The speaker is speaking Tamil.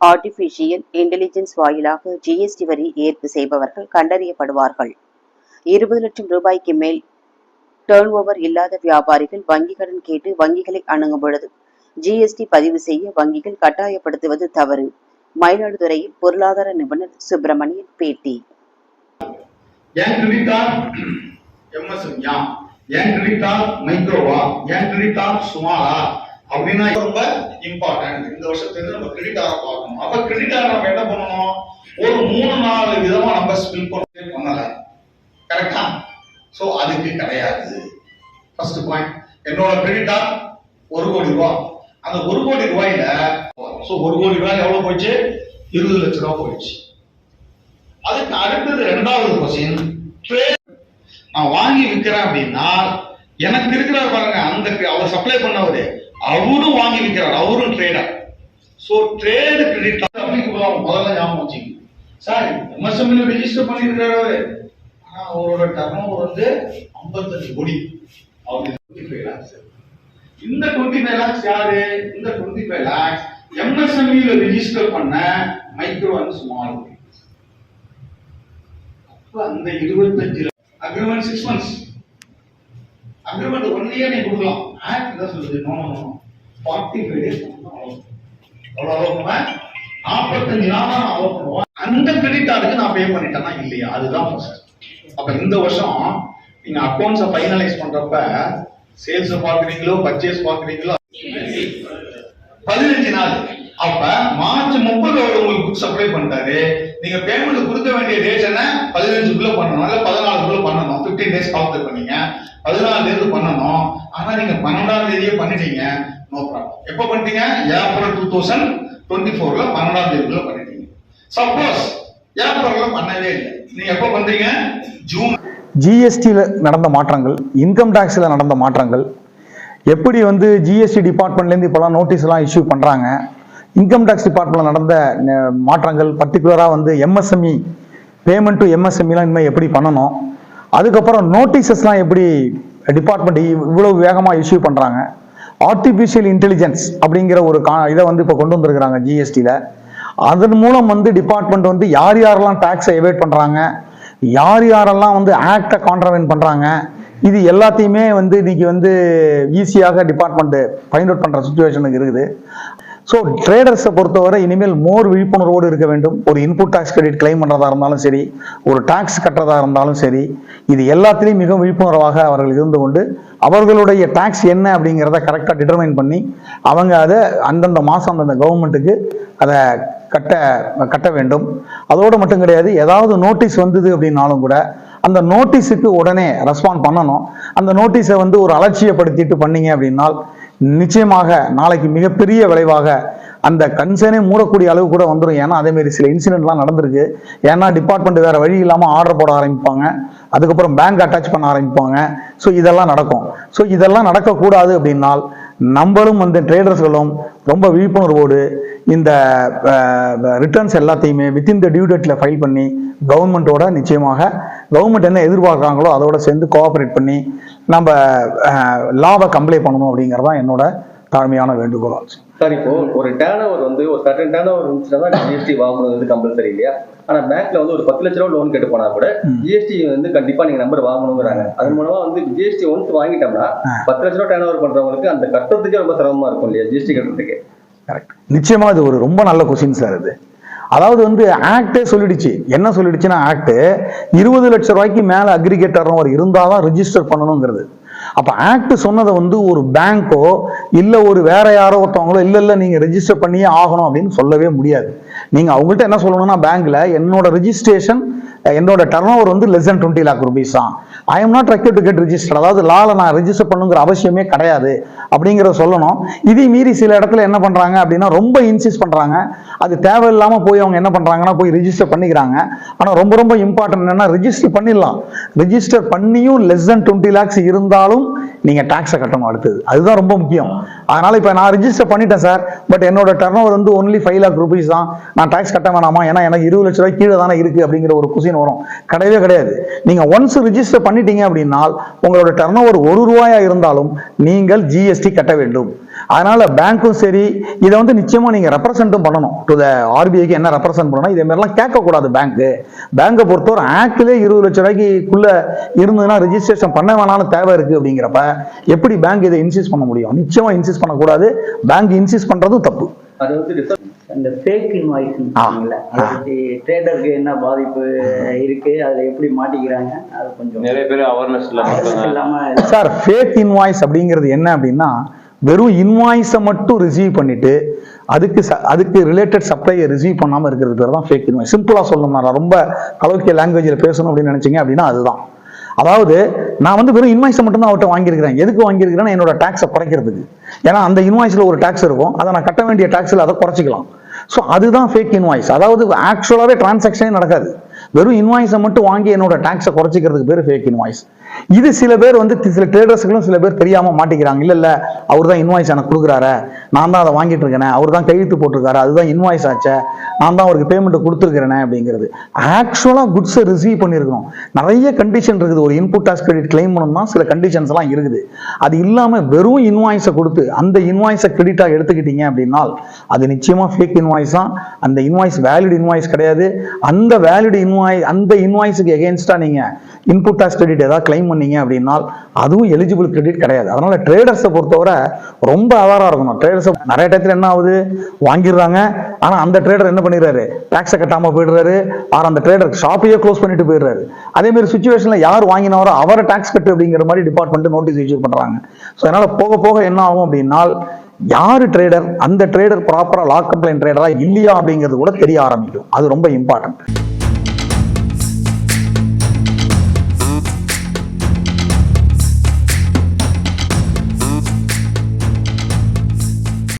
ஆர்டிபிஷியல் இன்டெலிஜென்ஸ் வாயிலாக ஜிஎஸ்டி வரி ஏற்பு செய்பவர்கள் கண்டறியப்படுவார்கள். இருபது லட்சம் ரூபாய்க்கு மேல் டேர்ன் ஓவர் இல்லாத வியாபாரிகள் வங்கி கடன் கேட்டு வங்கிகளை அணுகும் பொழுது ஜிஎஸ்டி பதிவு செய்ய வங்கிகள் கட்டாயப்படுத்துவது தவறு. மயிலாடுதுறையில் பொருளாதார நிபுணர் சுப்பிரமணியன் பேட்டி. ஏன் கிரெடிட்டார் எம்எஸ்எம் யா ஏன் கிரெடிட்டார் மைக்ரோவா சுமாரா அப்படின்னா ரொம்ப இம்பார்ட்டன்ட். இந்த வருஷத்துல நம்ம கிரெடிட்டார பார்க்கணும். அப்ப கிரெடிட்டார் நம்ம என்ன பண்ணணும்? ஒரு மூணு நாலு விதமா நம்ம ஸ்பில் பண்ணல. கரெக்டா சோ அதுக்கு கிடையாது. ஃபர்ஸ்ட் பாயிண்ட் என்னோட கிரெடிட்டார் ஒரு கோடி ரூபாய் அந்த ஒரு கோடி ரூபாயில சோ ஒரு கோடி ரூபாய் எவ்வளவு போச்சு? இருபது லட்ச ரூபாய் போயிடுச்சு. அதுக்கு அடுத்தது ரெண்டாவது கொஸ்டின் நான் வாங்கி விற்கிறேன் அப்படின்னா எனக்கு இருக்கிறார் பாருங்க அந்த அவர் சப்ளை பண்ணவரு அவரும் வாங்கி விற்கிறார் அவரும் trader so trade credit applicable முதல்ல ஞாபகம் வச்சுங்க சார் எம்எஸ்எம்ல ரெஜிஸ்டர் பண்ணிருக்காரு அவரு. ஆனா அவரோட டர்ன் வந்து 55 கோடி. அவருக்கு 25 lakhs. இந்த 25 lakhs யாரு? இந்த டுவெண்ட்டி ஃபைவ் லேக்ஸ் எம்எஸ்எம்இல ரெஜிஸ்டர் பண்ண மைக்ரோ அண்ட் ஸ்மால் அப்ப அந்த இருபத்தஞ்சு agreement six months agreement one year நீ கொடுக்கலாம். ஆக்ட் தான் சொல்லுது ஃபார்ட்டி ஃபைவ் டேஸ் அவ்வளோ அலோவ் நாற்பத்தஞ்சு நாள் தான் அலோவ் பண்ணுவோம் அந்த கிரெடிட் கார்டுக்கு நான் பே பண்ணிட்டேன்னா இல்லையா அதுதான் ஃபர்ஸ்ட் அப்ப இந்த வருஷம் நீங்க அக்கௌண்ட்ஸை ஃபைனலைஸ் பண்றப்ப சேல்ஸ் பாக்குறீங்களோ பர்ச்சேஸ் பாக்குறீங்களோ பதினஞ்சு நாள். அப்ப மார்ச் முப்பது உங்களுக்கு புக் சப்ளை பண்ணிட்டாரு. நீங்க பேமெண்ட் கொடுக்க வேண்டிய டேட் என்ன? பதினஞ்சுக்குள்ள பண்ணணும். இல்ல பதினாலுக்குள்ள பண்ணணும். 15 டேஸ் கால்குலேட் பண்ணீங்க பதினாலு தேதி பண்ணணும். ஆனா நீங்க பன்னெண்டாம் தேதியே பண்ணிட்டீங்க. நோ ப்ராப்ளம் எப்ப பண்ணிட்டீங்க? ஏப்ரல் டூ தௌசண்ட் டுவெண்ட்டி ஃபோர்ல பன்னெண்டாம் தேதிக்குள்ள பண்ணிட்டீங்க. சப்போஸ் ஏப்ரல்ல பண்ணவே இல்லை. நீங்க எப்ப பண்றீங்க? ஜூன் ஜிஎஸ்டியில் நடந்த மாற்றங்கள் இன்கம் டேக்ஸில் நடந்த மாற்றங்கள் எப்படி வந்து ஜிஎஸ்டி டிபார்ட்மெண்ட்லேருந்து இப்போலாம் நோட்டீஸ்லாம் இஷ்யூ பண்ணுறாங்க இன்கம் டேக்ஸ் டிபார்ட்மெண்ட்டில் நடந்த மாற்றங்கள் பர்டிகுலராக வந்து எம்எஸ்எம்இ பேமெண்ட் டு எம்எஸ்எம்இலாம் இனிமேல் எப்படி பண்ணணும்? அதுக்கப்புறம் நோட்டீசஸ்லாம் எப்படி டிபார்ட்மெண்ட் இவ்வளோ வேகமாக இஷ்யூ பண்ணுறாங்க ஆர்டிஃபிஷியல் இன்டெலிஜென்ஸ் அப்படிங்கிற ஒரு கா இதை வந்து இப்போ கொண்டு வந்திருக்கிறாங்க ஜிஎஸ்டியில் அதன் மூலம் வந்து டிபார்ட்மெண்ட் வந்து யார் யாரெல்லாம் டேக்ஸை எவேட் பண்ணுறாங்க யார் யாரெல்லாம் வந்து ஆக்டை கான்ட்ரவென்ட் பண்ணுறாங்க இது எல்லாத்தையுமே வந்து இன்னைக்கு வந்து ஈஸியாக டிபார்ட்மெண்ட்டு ஃபைண்ட் அவுட் பண்ணுற சுச்சுவேஷனுக்கு இருக்குது. ஸோ ட்ரேடர்ஸை பொறுத்தவரை இனிமேல் மோர் விழிப்புணர்வோடு இருக்க வேண்டும். ஒரு இன்புட் டாக்ஸ் கிரெடிட் கிளைம் பண்ணுறதா இருந்தாலும் சரி ஒரு டாக்ஸ் கட்டுறதா இருந்தாலும் சரி இது எல்லாத்திலையும் மிக விழிப்புணர்வாக அவர்கள் இருந்து கொண்டு அவர்களுடைய டாக்ஸ் என்ன அப்படிங்கிறத கரெக்டாக டிட்டர்மைன் பண்ணி அவங்க அதை அந்தந்த மாதம் அந்தந்த கவர்மெண்ட்டுக்கு அதை கட்ட கட்ட வேண்டும். அதோடு மட்டும் கிடையாது ஏதாவது நோட்டீஸ் வந்தது அப்படின்னாலும் கூட அந்த நோட்டீஸுக்கு உடனே ரெஸ்பாண்ட் பண்ணணும். அந்த நோட்டீஸை வந்து ஒரு அலட்சியப்படுத்திட்டு பண்ணீங்க அப்படின்னால் நிச்சயமாக நாளைக்கு மிகப்பெரிய விளைவாக அந்த கன்சர்னே மூடக்கூடிய அளவு கூட வந்துடும் ஏன்னா அதேமாரி சில இன்சிடென்ட்லாம் நடந்திருக்கு. ஏன்னா டிபார்ட்மெண்ட் வேற வழி இல்லாமல் ஆர்டர் போட ஆரம்பிப்பாங்க. அதுக்கப்புறம் பேங்க் அட்டாச் பண்ண ஆரம்பிப்பாங்க. ஸோ இதெல்லாம் நடக்கும். ஸோ இதெல்லாம் நடக்கக்கூடாது அப்படின்னால் நம்மளும் அந்த ட்ரேடர்ஸ்களும் ரொம்ப விழிப்புணர்வோடு இந்த ரிட்டர்ன்ஸ் எல்லாத்தையுமே வித்தின் த டியூ டேட்டில் ஃபைல் பண்ணி கவர்மெண்ட்டோட நிச்சயமாக கவர்மெண்ட் என்ன எதிர்பார்க்குறாங்களோ அதோட சேர்ந்து கோஆப்ரேட் பண்ணி நம்ம லாவை கம்ப்ளை பண்ணணும் அப்படிங்கிறதான் என்னோட தாழ்மையான வேண்டுகோள். ஆச்சு சார் இப்போ ஒரு டேர்ன் ஓவர் வந்து ஒரு சர்டன் டேர்ன் ஓவர் இருந்துச்சுன்னா தான் ஜிஎஸ்டி வாங்கணும் வந்து கம்பல்சரி இல்லையா? ஆனா பேங்க்ல வந்து ஒரு பத்து லட்ச ரூபா லோன் கேட்டு போனா கூட ஜிஎஸ்டி வந்து கண்டிப்பா நீங்க நம்பர் வாங்கணுங்கிறாங்க. அது மூலமா வந்து ஜிஎஸ்டி ஒன்ஸ் வாங்கிட்டோம்னா பத்து லட்ச ரூபா டேர்ன் ஓவர் பண்றவங்களுக்கு அந்த கட்டுறதுக்கே ரொம்ப சிரமமா இருக்கும் இல்லையா ஜிஎஸ்டி கட்டுறதுக்கு? கரெக்ட் நிச்சயமா இது ஒரு ரொம்ப நல்ல கொஸ்டின் சார் இது. அதாவது வந்து ஆக்டே சொல்லிடுச்சு. என்ன சொல்லிடுச்சுன்னா ஆக்ட் இருபது லட்சம் ரூபாய்க்கு மேலே அக்ரிகேட்டர் இருந்தால் தான் ரிஜிஸ்டர் பண்ணணுங்கிறது. அப்போ ஆக்ட் சொன்னதை வந்து ஒரு பேங்க்கோ இல்லை ஒரு வேற யாரோ ஒருத்தவங்களோ இல்லை இல்லை நீங்கள் ரெஜிஸ்டர் பண்ணியே ஆகணும் அப்படின்னு சொல்லவே முடியாது. நீங்க அவங்கள்ட்ட என்ன சொல்லணும்னா பேங்க்ல என்னோட ரிஜிஸ்ட்ரேஷன் என்னோட டர்ன் ஓவர் வந்து less than twenty lakh rupees தான். I am not require to get register அதாவது லால நான் ரெஜிஸ்டர் பண்ணுங்கிற அவசியமே கிடையாது. அப்படிங்கிறத சொல்லணும். இதை மீறி சில இடத்துல என்ன பண்றாங்க அப்படின்னா ரொம்ப இன்சிஸ்ட் பண்றாங்க. அது தேவையில்லாம போய் அவங்க என்ன பண்றாங்கன்னா போய் ரிஜிஸ்டர் பண்ணிக்கிறாங்க. ஆனால் ரொம்ப ரொம்ப இம்பார்ட்டன்ட் என்னன்னா ரிஜிஸ்டர் பண்ணிடலாம். ரிஜிஸ்டர் பண்ணியும் லெஸ் than டுவெண்ட்டி லேக்ஸ் இருந்தாலும் நீங்க டேக்ஸை கட்டணும் அடுத்தது. அதுதான் ரொம்ப முக்கியம். அதனால் இப்போ நான் ரிஜிஸ்டர் பண்ணிட்டேன் சார் பட் என்னோட டர்ன் ஓவர் வந்து ஒன்லி ஃபைவ் லேக் ருபீஸ் தான். நான் டாக்ஸ் கட்ட வேணாமா? ஏன்னா எனக்கு இருபது லட்ச ரூபாய் கீழே தானே இருக்குது அப்படிங்கிற ஒரு கொஸ்டின் வரும். கிடையவே கிடையாது. நீங்கள் ஒன்ஸ் ரிஜிஸ்டர் பண்ணிட்டீங்க அப்படின்னா உங்களோட டர்ன் ஓவர் ஒரு ரூபாயாக இருந்தாலும் நீங்கள் ஜிஎஸ்டி கட்ட வேண்டும். அதனால பேங்க்கும் சரி இதை வந்து நிச்சயமா நீங்க ரெப்ரசென்ட்டும் பண்ணணும். டு த ஆர்பிஐக்கு என்ன ரெப்ரசென்ட் பண்ணணும் இதே மாதிரிலாம் கேட்கக்கூடாது பேங்க் பேங்கை பொறுத்தவரை ஆக்ட்லேயே இருபது லட்சம் ரூபாய்க்குள்ள இருந்ததுன்னா ரெஜிஸ்ட்ரேஷன் பண்ண வேணாம்னு தேவை இருக்கு அப்படிங்கிறப்ப எப்படி பேங்க் இதை இன்சிஸ்ட் பண்ண முடியும்? நிச்சயமா இன்சிஸ்ட் பண்ணக்கூடாது. பேங்க் இன்சிஸ்ட் பண்றதும் தப்பு. அது வந்து ரிசர்வ் அந்த ஃபேக் இன்வாய்ஸ் ட்ரேடருக்கு என்ன பாதிப்பு இருக்கு அதுல எப்படி மாட்டிக்கிறாங்க அது கொஞ்சம் நிறைய பேர் அவேர்னஸ் இல்லாம சார் ஃபேக் இன்வாய்ஸ் அப்படிங்கிறது என்ன அப்படின்னா வெறும் இன்வாய்ஸை மட்டும் ரிசீவ் பண்ணிட்டு அதுக்கு ச- அதுக்கு ரிலேட்டட் சப்ளையை ரிசீவ் பண்ணாமல் இருக்கிறது பேர் தான் ஃபேக் இன்வாய்ஸ் சிம்பிளாக சொல்லணும்னா நான். ரொம்ப கலோக்கிய லாங்குவேஜில் பேசணும் அப்படின்னு நினச்சிங்க அப்படின்னா அதுதான். அதாவது நான் வந்து வெறும் இன்வாய்ஸை மட்டும் தான் அவர்கிட்ட வாங்கியிருக்கிறேன். எதுக்கு வாங்கியிருக்கிறேன்னா என்னோட டாக்ஸை குறைக்கிறதுக்கு. ஏன்னா அந்த இன்வாய்ஸில் ஒரு டாக்ஸ் இருக்கும். அதை நான் கட்ட வேண்டிய டாக்ஸில் அதை குறைச்சிக்கலாம். ஸோ அதுதான் ஃபேக் இன்வாய்ஸ் அதாவது ஆக்சுவலாகவே டிரான்சாக்ஷனே நடக்காது. வெறும் இன்வாய்ஸை மட்டும் வாங்கி என்னோட டாக்ஸை குறைச்சிக்கிறதுக்கு பேர் ஃபேக் இன்வாய்ஸ் இது சில பேர் வந்து சில ட்ரேடர்ஸுகளும் சில பேர் தெரியாம மாட்டிக்கிறாங்க. இல்லை இல்லை அவர் தான் இன்வாய்ஸ் எனக்கு கொடுக்குறாரு. நான் தான் அதை வாங்கிட்டு இருக்கேனே. அவர் தான் கையெழுத்து போட்டிருக்காரு. அதுதான் இன்வாய்ஸ் ஆச்சே. நான் தான் அவருக்கு பேமெண்ட் கொடுத்துருக்கிறேனே அப்படிங்கிறது. ஆக்சுவலா குட்ஸை ரிசீவ் பண்ணியிருக்கணும் நிறைய கண்டிஷன் இருக்குது. ஒரு இன்புட் டாக்ஸ் கிரெடிட் கிளைம் பண்ணணும்னா சில கண்டிஷன்ஸ் எல்லாம் இருக்குது. அது இல்லாம வெறும் இன்வாய்ஸை கொடுத்து அந்த இன்வாய்ஸை கிரெடிட்டா எடுத்துக்கிட்டீங்க அப்படின்னா அது நிச்சயமா ஃபேக் இன்வாய்ஸ் தான். அந்த இன்வாய்ஸ் வேலிட் இன்வாய்ஸ் கிடையாது. அந்த வேலிட் இன்வாய்ஸ் அந்த இன்வாய்ஸுக்கு எகேன்ஸ்டாக நீங்க இன்புட் டாக்ஸ் கிரெடிட் ஏதாவது கிளைம் பண்ணீங்க அப்படின்னா அதுவும் எலிஜிபிள் கிரெடிட் கிடையாது. அதனால் ட்ரேடர்ஸை பொறுத்தவரை ரொம்ப அவராக இருக்கணும். ட்ரேடர்ஸை நிறைய டயத்தில் என்ன ஆகுது? வாங்கிடுறாங்க. ஆனால் அந்த ட்ரேடர் என்ன பண்ணிடுறாரு? டேக்ஸை கட்டாமல் போயிடுறாரு. ஆர் அந்த ட்ரேடர் ஷாப்பையே க்ளோஸ் பண்ணிட்டு போயிடுறாரு. அதே மாதிரி யார் வாங்கினாரோ அவரை டாக்ஸ் கட்டு அப்படிங்கிற மாதிரி டிபார்ட்மெண்ட் நோட்டீஸ் இஷ்யூ பண்ணுறாங்க ஸோ அதனால் போக போக என்ன ஆகும் அப்படின்னா யார் ட்ரேடர் அந்த ட்ரேடர் ப்ராப்பராக லா கம்ப்ளைண்ட் ட்ரேடராக இல்லையா அப்படிங்கிறது கூட தெரிய ஆரம்பிக்கும். அது ரொம்ப இம்பார்ட்டன்ட்